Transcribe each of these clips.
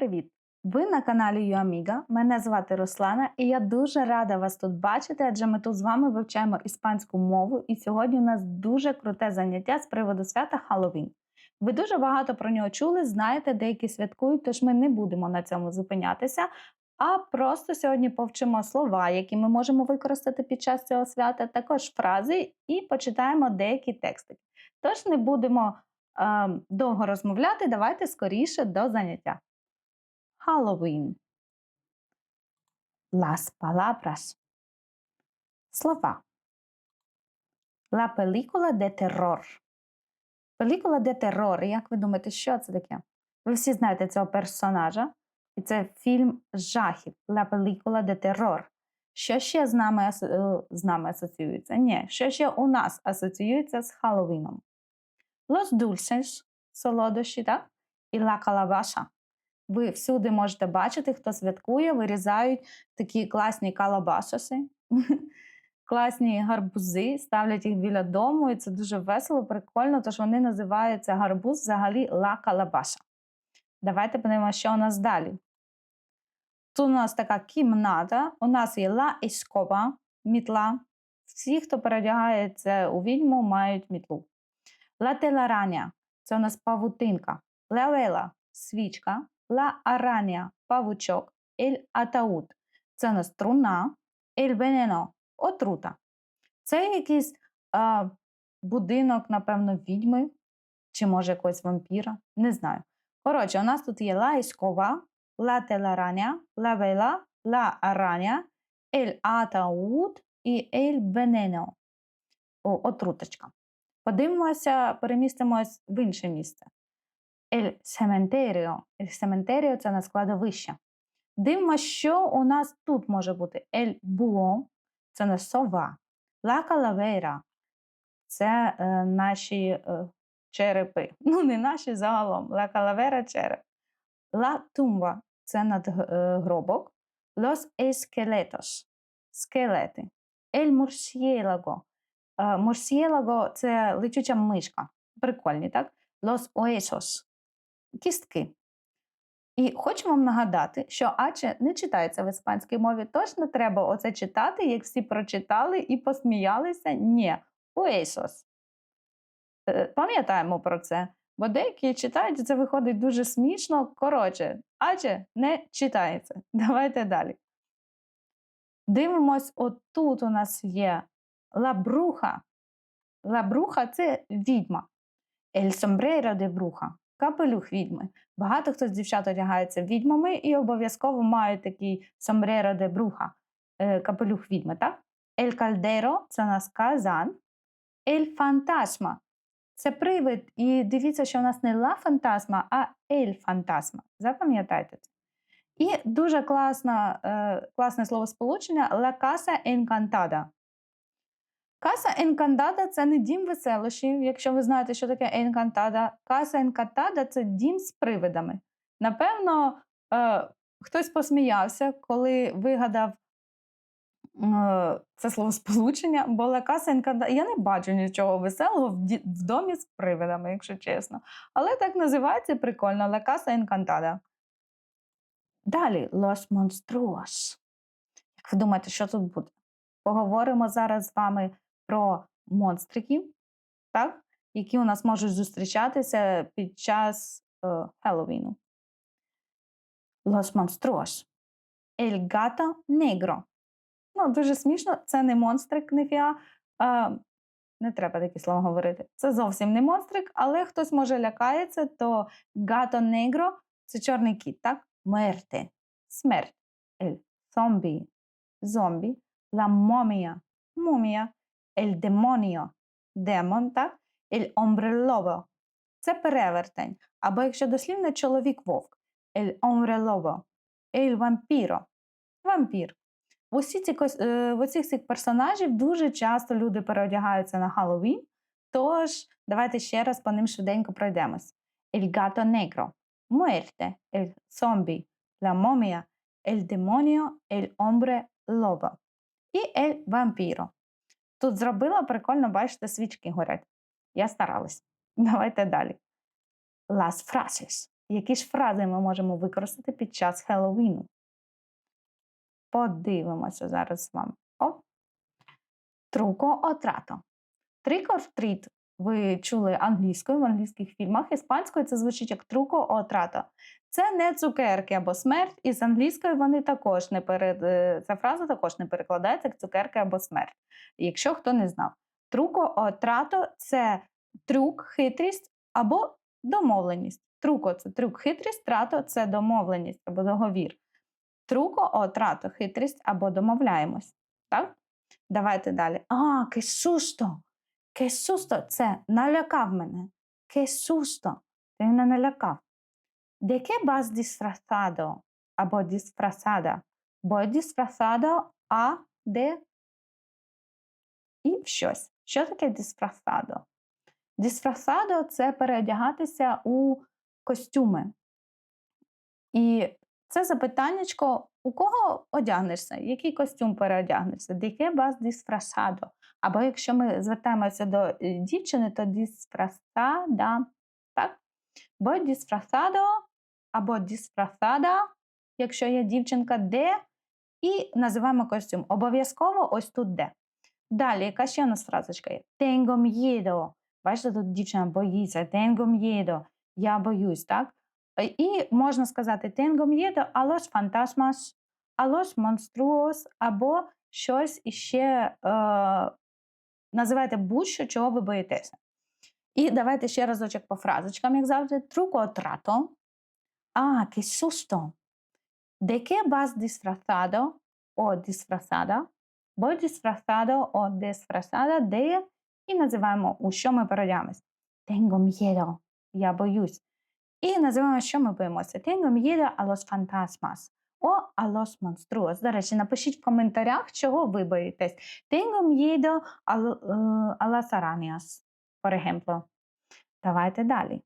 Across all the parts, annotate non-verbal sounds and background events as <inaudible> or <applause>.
привіт! Ви на каналі Юаміга. Мене звати Руслана, і я дуже рада вас тут бачити, адже ми тут з вами вивчаємо іспанську мову. І сьогодні у нас дуже круте заняття з приводу свята Хalloween. Ви дуже багато про нього чули, знаєте, деякі святкують, тож ми не будемо на цьому зупинятися. А просто сьогодні повчимо слова, які ми можемо використати під час цього свята, також фрази і почитаємо деякі тексти. Тож не будемо е, довго розмовляти, давайте скоріше до заняття. Halloween. Las palabras. Слова. La película de terror. Película de terror. Як ви думаєте, що це таке? Ви всі знаєте цього персонажа, і це фільм жахів. La película de terror. Що ще з нами, е, з нами асоціюється? Ні, що ще у нас асоціюється з Хеллоуіном? Los dulces, солодощі, так? І la calabaza. Ви всюди можете бачити, хто святкує, вирізають такі класні калабашаси, <laughs> класні гарбузи, ставлять їх біля дому, і це дуже весело, прикольно, тож вони називаються гарбуз взагалі ла калабаша. Давайте подивимося, що у нас далі. Тут у нас така кімната, у нас є ла ескоба, мітла. Всі, хто передягається у відьму, мають мітлу. Ла телараня це у нас павутинка. Ла вела свічка. Ла араня павучок. Ель атауд це у нас труна. Ель венено отрута. Це якийсь а, будинок, напевно, відьми, чи може якогось вампіра. Не знаю. Коротше, у нас тут є ла іскова, ла телараня, ла вела, ла араня, ель атауд і ель венено. Отруточка. Подивимося, перемістимось в інше місце. Ель сементеріо. Ель сементеріо це на складовище. Дивимося, що у нас тут може бути. Ель буо це на сова. Ла калавера це е, наші е, черепи. <laughs> Ну, не наші загалом. Ла калавера череп. Ла тумба це надгробок. Лос ескелетос скелети. Ель мурсієлаго. Мурсієлаго це летюча мишка. Прикольні, так? Лос оесос кістки. І хочу вам нагадати, що аче не читається в іспанській мові, тож не треба оце читати, як всі прочитали і посміялися. Ні, уесос. Е, Пам'ятаємо про це, бо деякі читають, це виходить дуже смішно. Коротше, аче не читається. <laughs> Давайте далі. Дивимось, отут у нас є лабруха. Лабруха це відьма. Ель сомбрейро де бруха капелюх відьми. Багато хто з дівчат одягається відьмами і обов'язково мають такий сомбреро де бруха, капелюх відьми, так? Ель кальдеро це нас казан. Ель фантасма це привид. І дивіться, що у нас не ла фантасма, а ель фантасма. Запам'ятайте це. І дуже е, класне словосполучення ла каса енкантада. Каса Енкантада це не дім веселощів, якщо ви знаєте, що таке Енкантада. Каса Енкантада це дім з привидами. Напевно, е, хтось посміявся, коли вигадав е, це словосполучення, бо ла каса Енкантада. Я не бачу нічого веселого в, ді- в домі з привидами, якщо чесно. Але так називається прикольно ла каса Енкантада. Далі Los Monstruos. Як ви думаєте, що тут буде? Поговоримо зараз з вами про монстриків, так? які у нас можуть зустрічатися під час е, Хеллоуіну. Los Monstruos. El gato negro. Ну, дуже смішно, це не монстрик, не фіа. Е, не треба такі слова говорити. Це зовсім не монстрик, але хтось може лякається, то gato negro – це чорний кіт, так? Muerte – смерть. El zombie – зомбі. La momia – мумія. El demonio – демон, так? Hombre lobo – це перевертень. Або якщо дослівно чоловік-вовк. El hombre lobo. El vampiro – вампір. Е, в усіх цих персонажів дуже часто люди переодягаються на Хеллоуін, тож давайте ще раз по ним швиденько пройдемось. El gato negro – muerte, el zombie, la momia, el demonio, el hombre lobo і el vampiro. Тут зробила прикольно, бачите, свічки горять. Я старалась. <laughs> Давайте далі. Las frases. Які ж фрази ми можемо використати під час Хеллоуіну? Подивимося зараз з вами. О! Труко отрато. трато. Trick ви чули англійською в англійських фільмах. Іспанською це звучить як труко о. Це не цукерки або смерть, і з англійською вони також не перед е, ця фраза також не перекладається як цукерки або смерть. Якщо хто не знав, труко о трато це трюк, хитрість або домовленість. Труко це трюк, хитрість, трато це домовленість або договір. Труко о трато, хитрість або домовляємось. Так? Давайте далі. А, ке сусто. Ке це налякав мене. Ке сусто. Ти мене налякав. Qué vas disfrazado? Або disfrazada. Бо disfrazado а де і щось. Що таке disfrazado? Disfrazado – це переодягатися у костюми. І це запитаннячко, у кого одягнешся, який костюм переодягнешся? Qué vas disfrazado? Або якщо ми звертаємося до е, дівчини, то disfrazada, так? Бо disfrazado або disfrazada, якщо є дівчинка, де, і називаємо костюм. Обов'язково ось тут де. Далі, яка ще у нас фразочка є? Tengo miedo. Бачите, тут дівчина боїться. Tengo miedo. Я боюсь, так? І можна сказати a los fantasmas, a los monstruos, або щось іще е, називайте будь-що, чого ви боїтеся. І давайте ще разочок по фразочкам, як завжди. O trato. Ah, qué susto. ¿De qué vas disfrazado o? Voy disfrazado o disfrazada de і називаємо, у що ми переодягаємось. Tengo miedo. Я боюсь. І називаємо, що ми боїмося. Tengo miedo a los. О, a los. До речі, напишіть в коментарях, чого ви боїтесь. Tengo miedo a, a las. Давайте далі.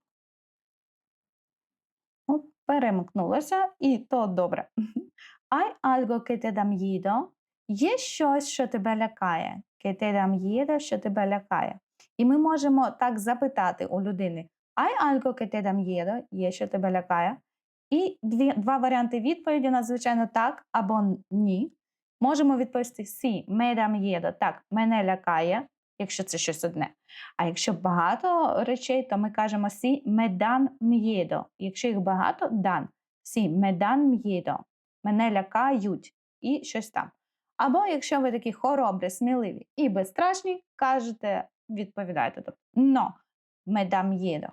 Перемкнулося, і то добре. Hay algo que te. Є щось, що тебе лякає. Que te що тебе лякає. І ми можемо так запитати у людини: Algo que te da miedo, є, що тебе лякає. І дві, два варіанти відповіді надзвичайно так або ні. Можемо відповісти me da miedo, так, мене лякає, якщо це щось одне. А якщо багато речей, то ми кажемо sí, me dan miedo. Якщо їх багато, dan. Sí, me dan miedo. Мене лякають і щось там. Або якщо ви такі хоробрі, сміливі і безстрашні, кажете, відповідаєте. Тобто, no, me da miedo.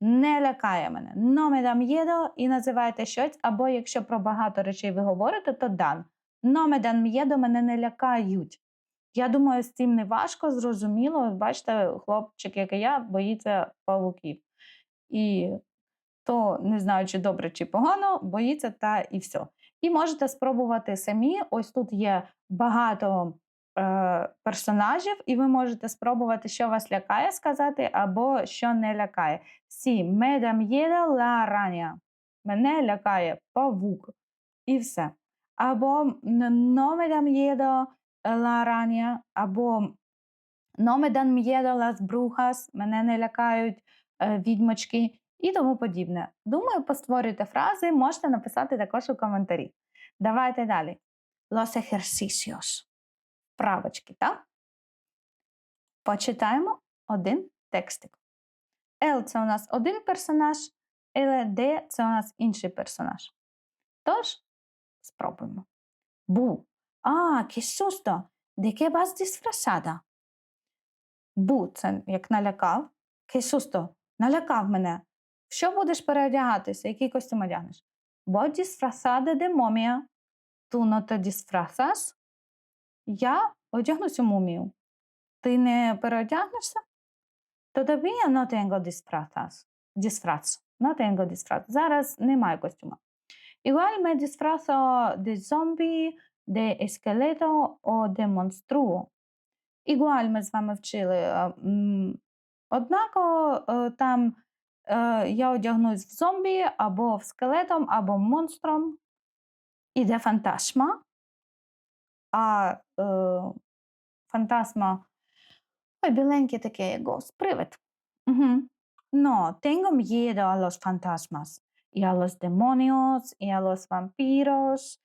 Не лякає мене. No me da і називаєте щось, або якщо про багато речей ви говорите, то dan. No me miedo, мене не лякають. Я думаю, з цим не важко, зрозуміло. Бачите, хлопчик, як і я, боїться павуків. І то, не знаю, чи добре, чи погано, боїться та і все. І можете спробувати самі. Ось тут є багато персонажів, і ви можете спробувати, що вас лякає сказати, або що не лякає. Сі, da miedo la. Мене лякає павук. І все. Або da miedo la araña, або dan miedo las brujas, мене не лякають е, відьмочки і тому подібне. Думаю, постворюйте фрази, можете написати також у коментарі. Давайте далі. Los ejercicios. Правочки, так? Почитаємо один текстик. L це у нас один персонаж, L, це у нас інший персонаж. Тож, спробуємо. Бу. А, que susto! ¿De qué vas disfrazada? Бу це як налякав. Que susto! Налякав мене. В що будеш переодягатися? Який костюм одягнеш? Voy disfrazada de momia. Tú no te disfrazas? Я одягнусь у мумію. Ти не переодягнешся? Todavía no tengo disfrazas. Disfraz. No tengo disfraz. Зараз немає костюма. Igual me disfrazo de zombie, de esqueleto o de monstruo. Igual ми з вами вчили. м, Однаково е, там е, я одягнусь в зомбі, або в скелетом, або монстром. Іде фантасма. А е, фантасма ой, біленький такий гос, привид. Угу. No, tengo miedo a los fantasmas. y a los demonios y a los vampiros.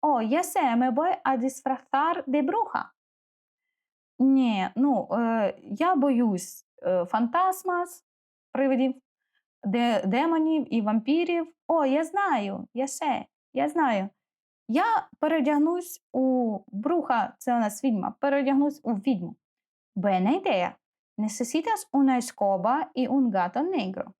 Oh, ya sé, me voy a disfrazar de bruja. Ні, ну, е, я боюсь е, фантасмас, привидів, де, демонів і вампірів. О, я знаю, я sé, я знаю. Я переодягнусь у бруха, це у нас відьма, переодягнусь у відьму. Buena ідея. Necesitas una escoba y un gato negro.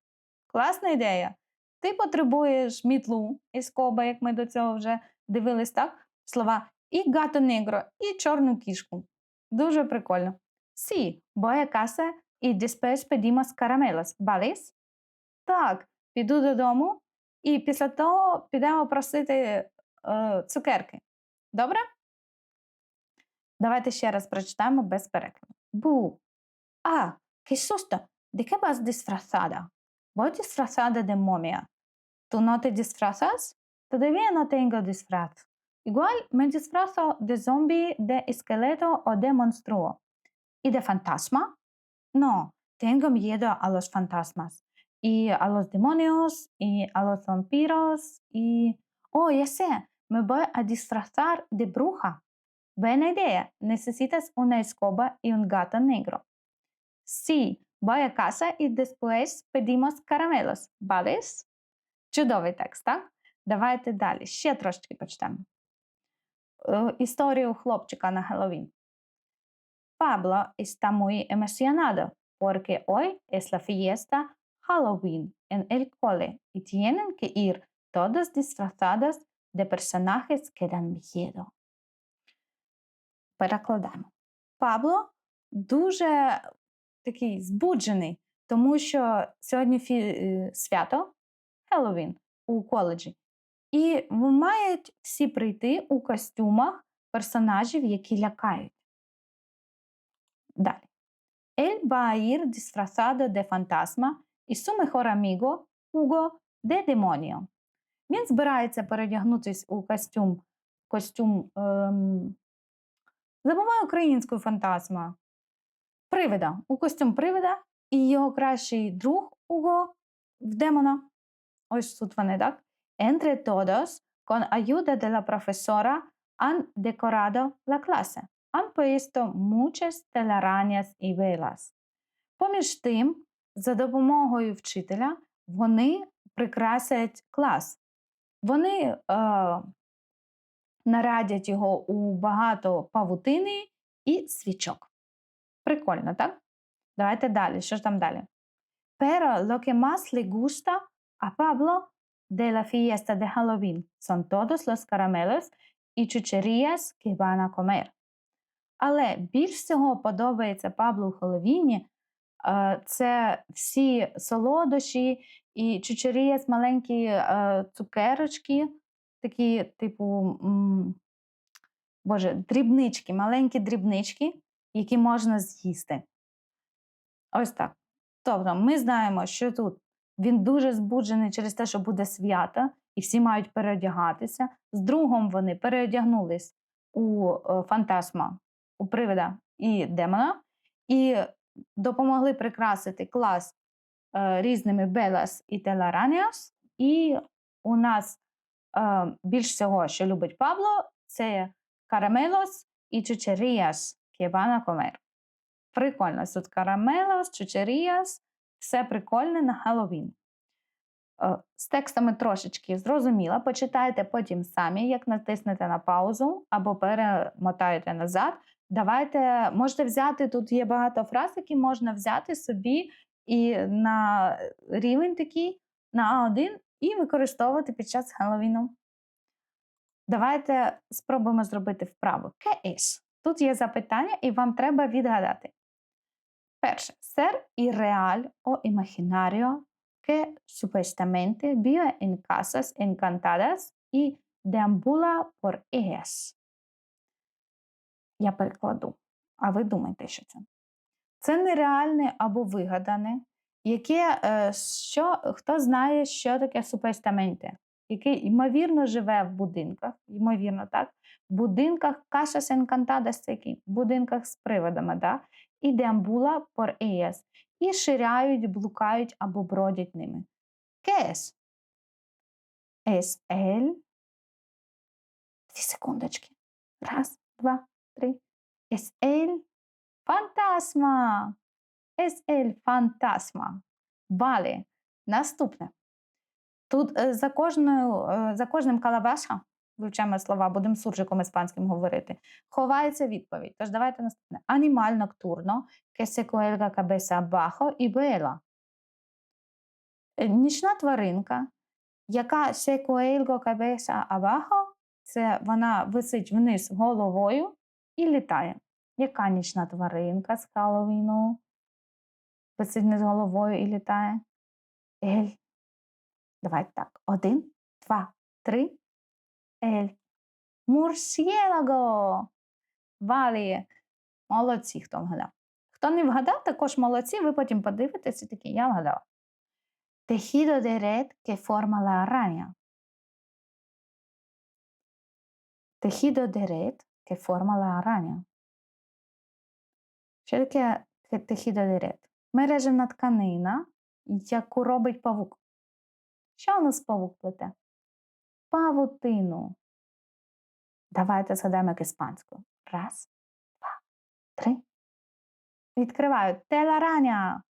Класна ідея. Ти потребуєш мітлу, ескоба, як ми до цього вже дивились, так? Слова і гато негро, і чорну кішку. Дуже прикольно. Voy a casa y después pedimos caramelos, ¿vales? Так, піду додому і після того підемо просити цукерки. Добре? Давайте ще раз прочитаємо без перекладу. Бу. А, susto. ¿De qué vas disfrazada? Voy disfrazada de momia. ¿Tú no tengo disfraz. Igual me disfrazo de zombie, de esqueleto o de monstruo. ¿Y de fantasma? No, tengo miedo a los fantasmas. Y a los demonios, y a los vampiros, y... Oh, ya sé, me voy a disfrazar de bruja. Buena idea. Necesitas una escoba y un gato negro. Sí, voy a casa y después pedimos caramelos, ¿vales? Чудовий текст, так? Давайте далі. Ще трошечки почитаємо. Е, Історію хлопчика на Хеллоуін. Pablo está muy emocionado porque hoy es la fiesta Halloween en el cole y tienen que ir todos disfrazados de personajes que dan. Перекладаємо. Пабло дуже такий збуджений, тому що сьогодні фі... е, свято Хеллоуін у коледжі. І мають всі прийти у костюмах персонажів, які лякають. Далі. A ir disfrazado de fantasma y su mejor amigo Hugo de. Він збирається передягнутись у костюм. костюм ем... Забуваю українською фантазма. Привида. У костюм привида і його кращий друг Уго в демона. Ось тут вони, так? Entre todos, con ayuda de la profesora, han decorado la clase. Han puesto muchas telarañas y velas. Поміж тим, за допомогою вчителя, вони прикрасять клас. Вони е, нарядять його у багато павутини і свічок. Прикольно, так? Давайте далі. Що ж там далі? Pero lo que más le gusta a Pablo de la fiesta de Halloween son todos los caramelos y chucherías que van a comer. Але більш всього подобається Паблу у Хеллоуіні е, це всі солодощі і чучеріяс маленькі е, цукерочки, такі, типу, м, боже, дрібнички, маленькі дрібнички, які можна з'їсти. Ось так. Тобто, ми знаємо, що тут він дуже збуджений через те, що буде свято, і всі мають переодягатися. З другом вони переодягнулись у е, фантасма, у привида і демона, і допомогли прикрасити клас різними Белас і Телараніас. І у нас е, більш всього, що любить Пабло, це Карамелос і Чучеріас Кєбана Комер. Прикольно. Тут Карамелос, Чучеріас, все прикольне на Хеллоуін. Е, З текстами трошечки зрозуміла. Почитайте потім самі, як натиснете на паузу або перемотаєте назад. Давайте можете взяти, тут є багато фраз, які можна взяти собі і на рівень такий, на А1 і використовувати під час Хеллоуіну. Давайте спробуємо зробити вправу. ¿Qué es? Тут є запитання, і вам треба відгадати. Перше, ser irreal o imaginario que supuestamente vive en casas encantadas y deambula por ellas. Я перекладу. А ви думаєте, що це? Це нереальне або вигадане, яке е, що, хто знає, що таке супестаменте, яке ймовірно живе в будинках, ймовірно, так? В будинках encantadas, це які? В будинках з приводами, да? і деамбула por ellas, і ширяють, блукають або бродять ними. ¿Qué es? Es el. Дві секундочки. Раз, два, три. Es el fantasma. Es el fantasma. Валі. Наступне. Тут е, за, кожною, е, за кожним калабаша, вивчаємо слова, будемо суржиком іспанським говорити, ховається відповідь. Тож давайте наступне. Animal nocturno que abajo y vuela. Е, Нічна тваринка, яка cuelga cabeza abajo, це вона висить вниз головою і літає. Яка нічна тваринка з Хеллоуіну? Висить вниз головою і літає? Ель. Давайте так. Один, два, три. Ель. Мурсієлаго. Валі. Молодці, хто вгадав. Хто не вгадав, також молодці, ви потім подивитесь і такі, я вгадав. Tejido de red que forma la araña. Tejido de red que forma la araña. De red? Мережевна тканина, яку робить павук. Що у нас павук плете? Павутину. Давайте згадаємо як іспанською. Раз, два, три. Відкриваю. Телараня.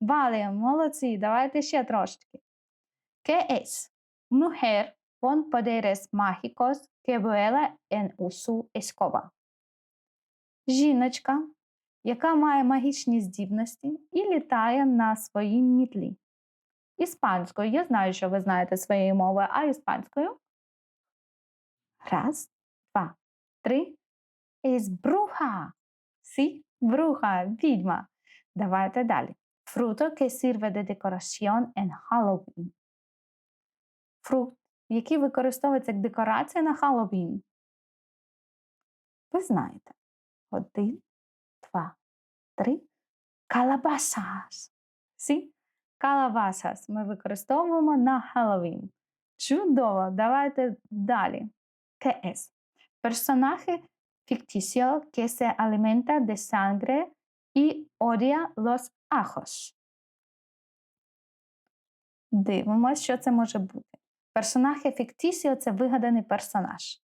Валі, молодці, давайте ще трошечки. ¿Qué es? Mujer con poderes mágicos que vuela en su escoba. Жіночка, яка має магічні здібності і літає на своїй мітлі. Іспанською. Я знаю, що ви знаєте своєї мови, а іспанською. Раз, два, три. Es bruja. Sí, bruja, відьма. Давайте далі. Fruto que sirve de decoración en Halloween. Фрукт, який використовується як декорація на Хеллоуін. Ви знаєте. Один, три. Калабасас. Сі? Калабасас ми використовуємо на Хеллоуін. Чудово! Давайте далі. КС. Personaje ficticio que se alimenta de sangre y odia los ajos. Що це може бути. Персонаж ефіктісіо це вигаданий персонаж,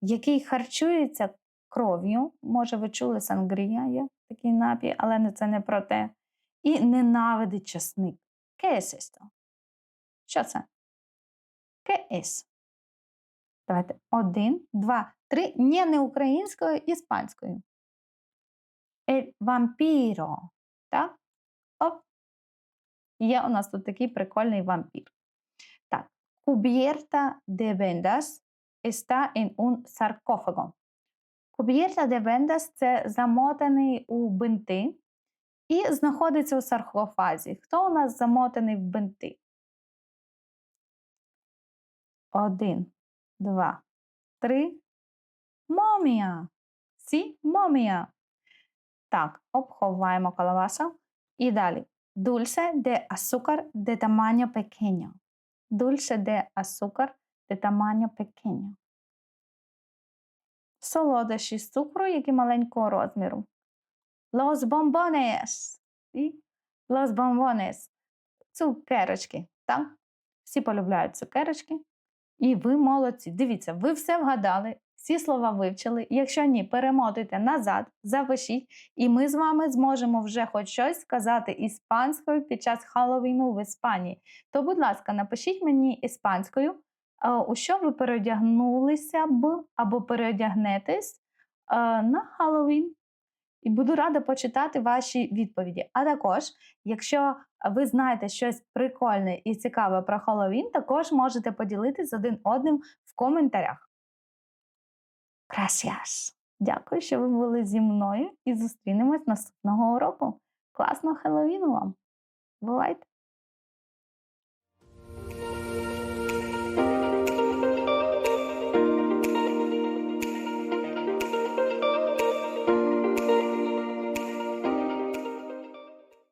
який харчується кров'ю. Може, ви чули сангрія, є такий напій, але це не про те. І ненавидить часник. Кесесто. Що це? КС. Давайте. Один, два, три. Ні, не українською, іспанською. Ель вампіро. Так? Оп. Є у нас тут такий прикольний вампір. Так. Cubierta de vendas está en un sarcófago. Cubierta de vendas – це замотаний у бинти і знаходиться у саркофазі. Хто у нас замотаний в бинти? Один, два, три. Момія. Сі, момія. Так, обховаємо калаваса. І далі. Dulce de azúcar de tamaño pequeño. Dulce de azúcar de tamaño pequeño. Солодощі з цукру, які маленького розміру. Los bombones. І Los bombones. Цукерочки. Так? Всі полюбляють цукерочки. І ви молодці. Дивіться, ви все вгадали, всі слова вивчили. Якщо ні, перемотуйте назад, запишіть, і ми з вами зможемо вже хоч щось сказати іспанською під час Хеллоуіну в Іспанії. То, будь ласка, напишіть мені іспанською, у що ви переодягнулися б або переодягнетесь на Хеллоуін. І буду рада почитати ваші відповіді. А також, якщо ви знаєте щось прикольне і цікаве про Хеллоуін, також можете поділитись один одним в коментарях. Gracias! Дякую, що ви були зі мною і зустрінемось наступного уроку. Класного Хеллоуіну вам! Бувайте!